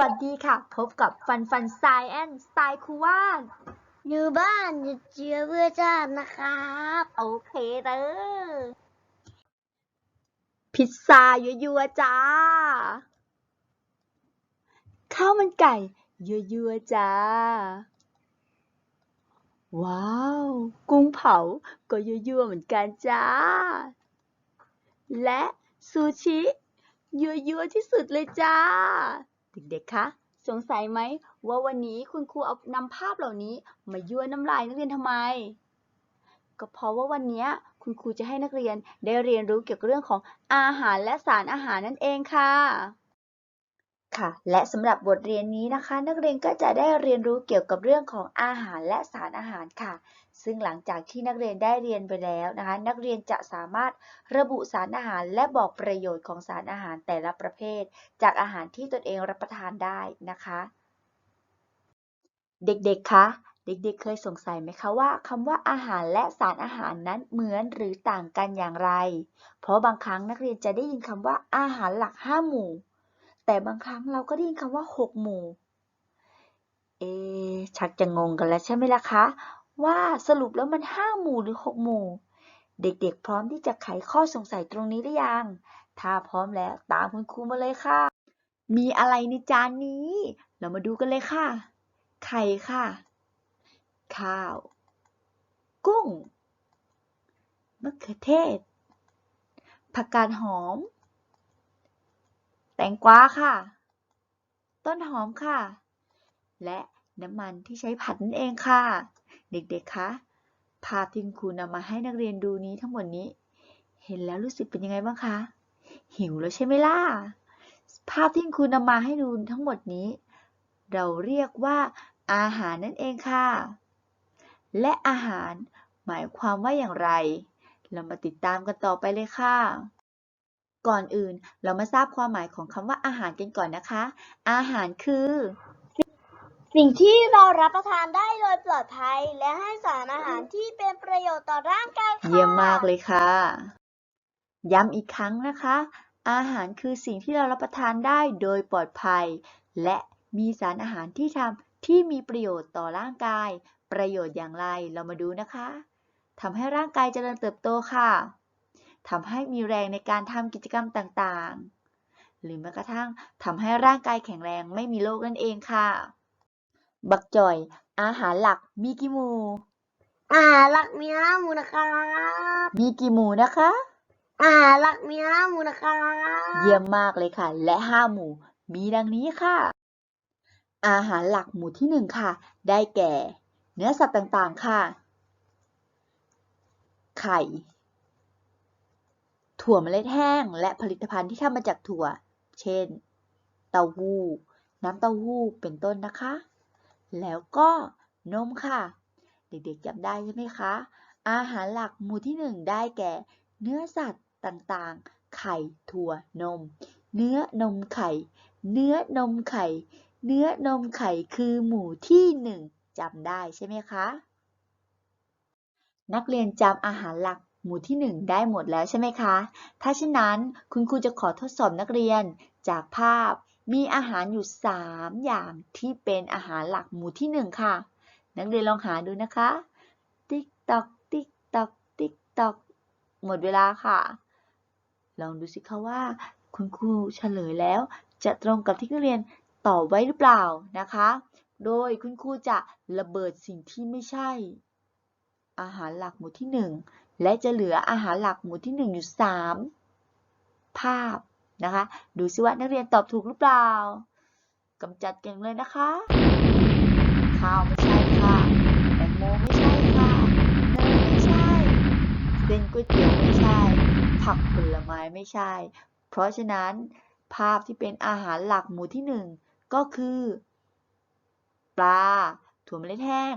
วัสดีค่ะ พบกับฟันฟันสายแอนสไตล์คูว่านอยู่บ้านอยู่เจือเพื่อชาตินะครับ โอเคเด้อพิซซ่ายั่วๆจ้า ข้าวมันไก่ยั่วๆจ้า ว้าว กุ้งเผาก็ยั่วๆเหมือนกันจ้า และซูชิยั่วๆที่สุดเลยจ้า เด็กๆ คะ สงสัยไหมว่าวันนี้คุณครูเอานำภาพเหล่านี้มายั่วน้ำลายนักเรียนทำไม ก็เพราะว่าวันนี้คุณครูจะให้นักเรียนได้เรียนรู้เกี่ยวกับเรื่องของอาหารและสารอาหารนั่นเองค่ะ ค่ะ และสำหรับบทเรียนนี้นะคะ นักเรียนก็จะได้เรียนรู้เกี่ยวกับเรื่องของอาหารและสารอาหารค่ะ ซึ่งหลังจากที่นักเรียนได้เรียนไปแล้วนะคะ นักเรียนจะสามารถระบุสารอาหารและบอกประโยชน์ของสารอาหารแต่ละประเภท จากอาหารที่ตนเองรับประทานได้นะคะ เด็กๆ คะเด็กๆ เคยสงสัยไหมคะว่าคำว่าอาหารและสารอาหารนั้นเหมือนหรือต่างกันอย่างไร เพราะบางครั้งนักเรียนจะได้ยินคำว่าอาหารหลักห้าหมู่ แต่บางครั้งเราก็ได้ยินคำว่าหกหมู่ เอชักจะงงกันแล้วใช่ไหมล่ะคะ ว่าสรุปแล้วมันห้าหมู่หรือหกหมู่ เด็กๆ พร้อมที่จะไขข้อสงสัยตรงนี้หรือยัง ถ้าพร้อมแล้วตามคุณครูมาเลยค่ะ มีอะไรในจานนี้ เรามาดูกันเลยค่ะ ไข่ค่ะ ข้าว กุ้ง มะเขือเทศ ผักกาดหอม แตงกวาค่ะ ต้นหอมค่ะ และน้ำมันที่ใช้ผัดนั่นเองค่ะ เด็กๆ คะ ภาพที่คุณครูนำมาให้นักเรียนดูนี้ทั้งหมดนี้ เห็นแล้วรู้สึกเป็นยังไงบ้างคะ หิวแล้วใช่ไหมล่ะ ภาพที่คุณครูนำมาให้ดูทั้งหมดนี้ เราเรียกว่าอาหารนั่นเองค่ะ และอาหารหมายความว่าอย่างไร เรามาติดตามกันต่อไปเลยค่ะ ก่อนอื่นเรามาทราบความหมายของคำว่าอาหารกันก่อนนะคะ อาหารคือ สิ่งที่เรารับประทานได้โดยปลอดภัย และให้สารอาหารที่เป็นประโยชน์ต่อร่างกายค่ะ เยี่ยมมากเลยค่ะ ย้ำอีกครั้งนะคะ อาหารคือสิ่งที่เรารับประทานได้โดยปลอดภัย และมีสารอาหารที่ทำที่มีประโยชน์ต่อร่างกาย ประโยชน์อย่างไรเรามาดูนะคะทำให้ร่างกายเจริญเติบโตค่ะทำให้มีแรงในการทำกิจกรรมต่างๆ หรือแม้กระทั่งทำให้ร่างกายแข็งแรงไม่มีโรคนั่นเองค่ะ บักจ่อย อาหารหลักมีกี่หมู่อ่าหลักมีห้าหมู่นะครับมีกี่หมู่นะคะอ่าหลักมีห้าหมู่นะครับเยี่ยมมากเลยค่ะ และห้าหมู่ มีดังนี้ค่ะ อาหารหลักหมู่ที่หนึ่งค่ะ ได้แก่ เนื้อสัตว์ต่างๆค่ะ ไข่ ถั่วเมล็ดแห้ง และผลิตภัณฑ์ที่ทำมาจากถั่ว เช่น เต้าหู้ น้ำเต้าหู้เป็นต้นนะคะ แล้วก็นมค่ะ เด็กๆจำได้ใช่ไหมคะ อาหารหลักหมู่ที่หนึ่งได้แก่ เนื้อสัตว์ต่างๆ ไข่ถั่วนม เนื้อนมไข่ เนื้อนมไข่ เนื้อนมไข่คือหมู่ที่หนึ่งจำได้ใช่ไหมคะ นักเรียนจำอาหารหลักหมู่ที่หนึ่งได้หมดแล้วใช่ไหมคะ ถ้าเช่นนั้นคุณครูจะขอทดสอบนักเรียนจากภาพ มีอาหารอยู่ 3 อย่างที่เป็นอาหารหลักหมู่ที่หนึ่งค่ะ นักเรียนลองหาดูนะคะ ติ๊กตอก ติ๊กตอก ติ๊กตอก หมดเวลาค่ะ ลองดูสิคะว่า คุณครูเฉลยแล้ว จะตรงกับที่นักเรียนตอบไว้หรือเปล่านะคะ โดยคุณครูจะระเบิดสิ่งที่ไม่ใช่ อาหารหลักหมู่ที่หนึ่งและจะเหลืออาหารหลักหมู่ที่หนึ่งอยู่สามภาพ นะคะ ดูซิว่านักเรียนตอบถูกหรือเปล่ากำจัดเก่งเลยนะคะ ข้าวไม่ใช่ค่ะแตงโมไม่ใช่ค่ะเนยไม่ใช่เส้นก๋วยเตี๋ยวไม่ใช่ ผักผลไม้ไม่ใช่ เพราะฉะนั้นภาพที่เป็นอาหารหลักหมู่ที่หนึ่งก็คือ ปลา ถั่วเมล็ดแห้ง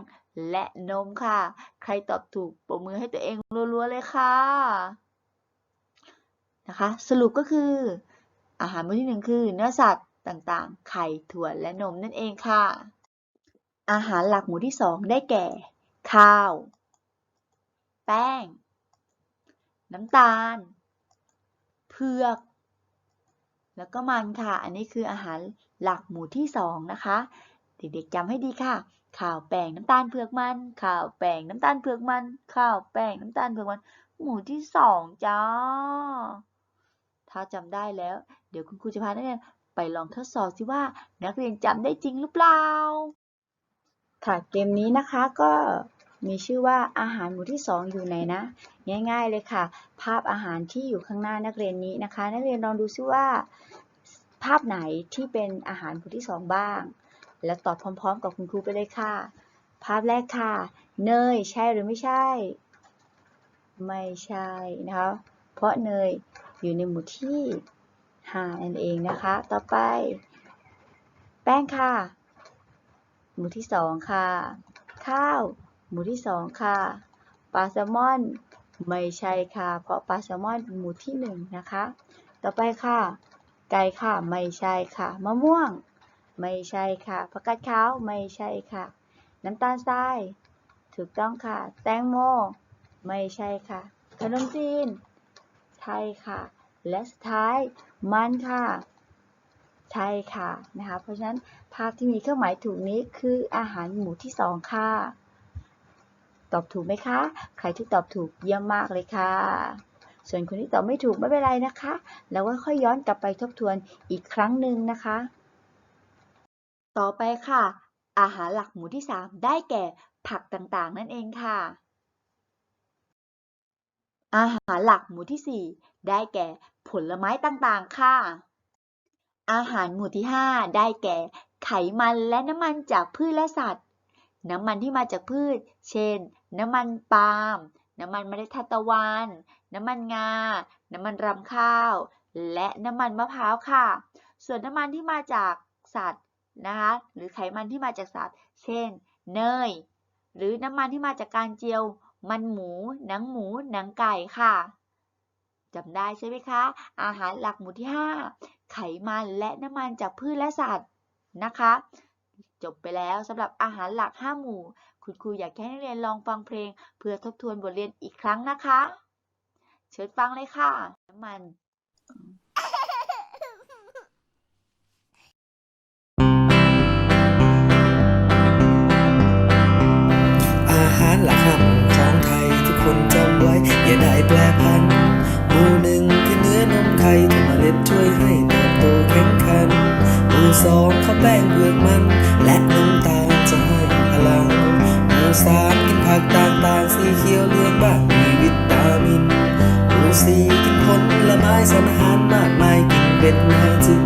และนมค่ะ ใครตอบถูกปรบมือให้ตัวเองรัวๆเลยค่ะ นะคะ สรุปก็คือ อาหารมื้อที่หนึ่งคือเนื้อสัตว์ต่างๆ ไข่ถั่วและนมนั่นเองค่ะ อาหารหลักหมู่ที่สองได้แก่ ข้าว แป้ง น้ำตาล เผือก แล้วก็มันค่ะ อันนี้คืออาหารหลักหมู่ที่สองนะคะ เด็กๆจำให้ดีค่ะ ข้าวแป้งน้ำตาลเผือกมัน ข้าวแป้งน้ำตาลเผือกมัน ข้าวแป้งน้ำตาลเผือกมัน หมู่ที่สองจ้า ถ้าจำได้แล้ว เดี๋ยวคุณครูจะพานักเรียนไปลองทดสอบสิว่านักเรียนจำได้จริงหรือเปล่า ค่ะเกมนี้นะคะก็มีชื่อว่าอาหารหมู่ที่สองอยู่ไหนนะ ง่าย ๆเลยค่ะ ภาพอาหารที่อยู่ข้างหน้านักเรียนนี้นะคะ นักเรียนลองดูซิว่า ภาพไหนที่เป็นอาหารหมู่ที่สองบ้าง แล้วตอบพร้อม ๆ กับคุณครูไปเลยค่ะ ภาพแรกค่ะ เนยใช่หรือไม่ใช่ ไม่ใช่นะคะเพราะเนย อยู่ในหมู่ที่ห้านั่นเองนะคะ ต่อไป แป้งค่ะ หมู่ที่สองค่ะ ข้าว หมู่ที่สองค่ะ ปลาแซลมอน ไม่ใช่ค่ะ เพราะปลาแซลมอนหมู่ที่หนึ่งนะคะ ต่อไปค่ะ ไก่ค่ะ ไม่ใช่ค่ะ มะม่วง ไม่ใช่ค่ะผักกาดขาว ไม่ใช่ค่ะ น้ำตาลทราย ถูกต้องค่ะ แตงโม ไม่ใช่ค่ะ ขนมจีน ใช่ค่ะ และสุดท้ายมันค่ะ ใช่ค่ะนะคะ เพราะฉะนั้นภาพที่มีเครื่องหมายถูกนี้คืออาหารหมู่ที่สองค่ะ ตอบถูกไหมคะ ใครที่ตอบถูกเยี่ยมมากเลยค่ะ ส่วนคนที่ตอบไม่ถูกไม่เป็นไรนะคะ แล้วก็ค่อยย้อนกลับไปทบทวนอีกครั้งหนึ่งนะคะ ต่อไปค่ะ อาหารหลักหมู่ที่ 3 ได้แก่ผักต่างๆ นั่นเองค่ะ อาหารหลักหมู่ที่ 4 ได้แก่ผลไม้ต่างๆ ค่ะ อาหารหมู่ที่ 5 ได้แก่ ไขมันและน้ำมันจากพืชและสัตว์ น้ำมันที่มาจากพืช เช่น น้ำมันปาล์ม น้ำมันเมล็ดทานตะวัน น้ำมันงา น้ำมันรำข้าว และน้ำมันมะพร้าวค่ะ ส่วนน้ำมันที่มาจากสัตว์นะคะ หรือไขมันที่มาจากสัตว์ เช่น เนย หรือน้ำมันที่มาจากการเจียว มันหมู หนังหมู หนังไก่ค่ะจำได้ใช่ไหมคะ อาหารหลักหมู่ที่ 5 ไขมันและน้ำมันจากพืชและสัตว์นะคะ จบไปแล้วสำหรับอาหารหลัก 5 หมู่ คุณครูอยากให้นักเรียนลองฟังเพลง เพื่อทบทวนบทเรียนอีกครั้งนะคะ เชิญฟังเลยค่ะ น้ำมันารอาหารมากมายกินเป็นอาจึง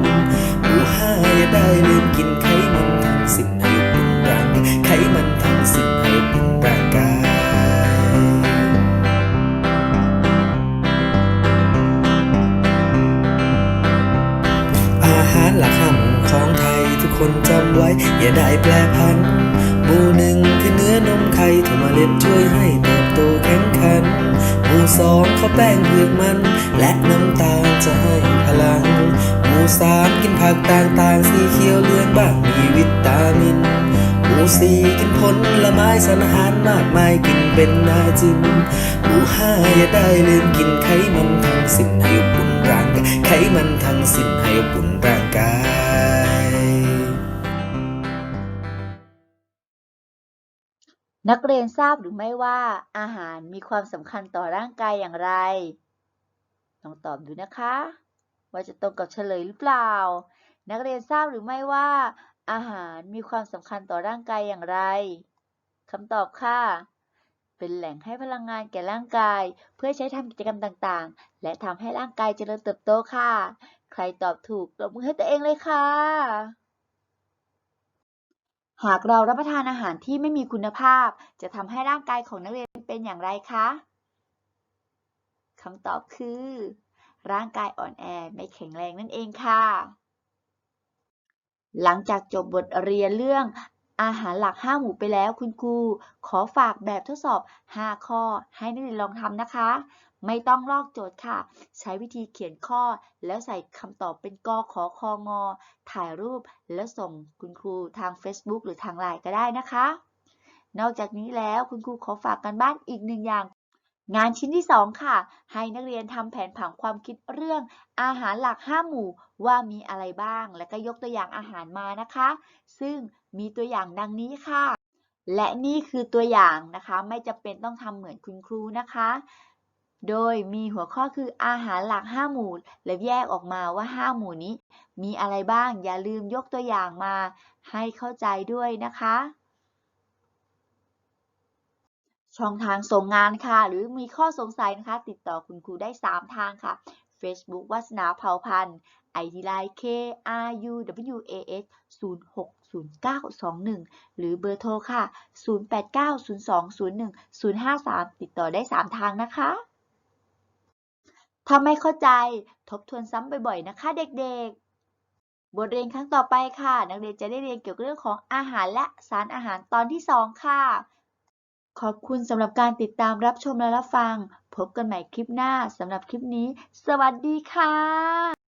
หมูห้าอย่าได้ลืมกินไขมันทั้งสิ้นให้เป็นร่างไขมันทั้งสิ้นให้เป็นร่างกายอาหารหลักห้าหมู่ของไทยทุกคนจำไว้ อย่าได้แปรพันหมู่หนึ่งคือเนื้อนมไข่ที่วเมล็ดช่วยให้เติบโตแข็งขัน หมู่สองข้าวแป้งเผือกมัน และน้ำตาลจะให้พลัง หมู่สามกินผักต่างๆสีเขียวเหลืองบ้างมีวิตามิน หมู่สี่กินผลไม้สารอาหารมากมายกินเป็นอาจิน หมู่ห้าอย่าได้ลืมกินไขมันทั้งสิ้นให้อบุ่นร่างกายไขมันทั้งสิ้นให้อบุ่นร่างกาย นักเรียนทราบหรือไม่ว่า อาหารมีความสำคัญต่อร่างกายอย่างไร ลองตอบดูนะคะ ว่าจะตรงกับเฉลยหรือเปล่า นักเรียนทราบหรือไม่ว่า อาหารมีความสำคัญต่อร่างกายอย่างไรคำตอบค่ะ เป็นแหล่งให้พลังงานแก่ร่างกาย เพื่อใช้ทำกิจกรรมต่างๆ และทำให้ร่างกายเจริญเติบโตค่ะ ใครตอบถูกตบมือให้ตัวเองเลยค่ะ หากเรารับประทานอาหารที่ไม่มีคุณภาพ จะทำให้ร่างกายของนักเรียนเป็นอย่างไรคะคำตอบคือ ร่างกายอ่อนแอไม่แข็งแรงนั่นเองค่ะ หลังจากจบบทเรียนเรื่อง อาหารหลัก 5 หมู่ไปแล้วคุณครูขอฝากแบบทดสอบ 5 ข้อให้นักเรียนลองทำนะคะ ไม่ต้องลอกโจทย์ค่ะ ใช้วิธีเขียนข้อ แล้วใส่คำตอบเป็นกขอคองอ ถ่ายรูปแล้วส่งคุณครูทาง Facebook หรือทางไลน์ก็ได้นะคะ นอกจากนี้แล้วคุณครูขอฝากกันบ้านอีกหนึ่งอย่าง งานชิ้นที่ 2 ค่ะ ให้นักเรียนทำแผนผังความคิดเรื่อง อาหารหลัก 5 หมู่ว่ามีอะไรบ้าง และก็ยกตัวอย่างอาหารมานะคะ ซึ่งมีตัวอย่างดังนี้ค่ะ และนี่คือตัวอย่างนะคะ ไม่จำเป็นต้องทำเหมือนคุณครูนะคะ โดยมีหัวข้อคืออาหารหลัก 5 หมู่ และแยกออกมาว่า 5 หมู่นี้ มีอะไรบ้าง อย่าลืมยกตัวอย่างมา ให้เข้าใจด้วยนะคะ ช่องทางส่งงานค่ะ หรือมีข้อสงสัยนะคะ ติดต่อคุณครูได้ 3 ทางค่ะ Facebook วัสนาเผ่าพันธ์ ID Line K R U W A S 060921 หรือเบอร์โทรค่ะ 0890201053 ติดต่อได้ 3 ทางนะคะถ้าไม่เข้าใจทบทวนซ้ำบ่อยๆนะคะ เด็กๆ บทเรียนครั้งต่อไปค่ะ นักเรียนจะได้เรียนเกี่ยวกับเรื่องของอาหารและสารอาหารตอนที่ 2 ค่ะ ขอบคุณสำหรับการติดตามรับชมและรับฟัง พบกันใหม่คลิปหน้า สำหรับคลิปนี้ สวัสดีค่ะ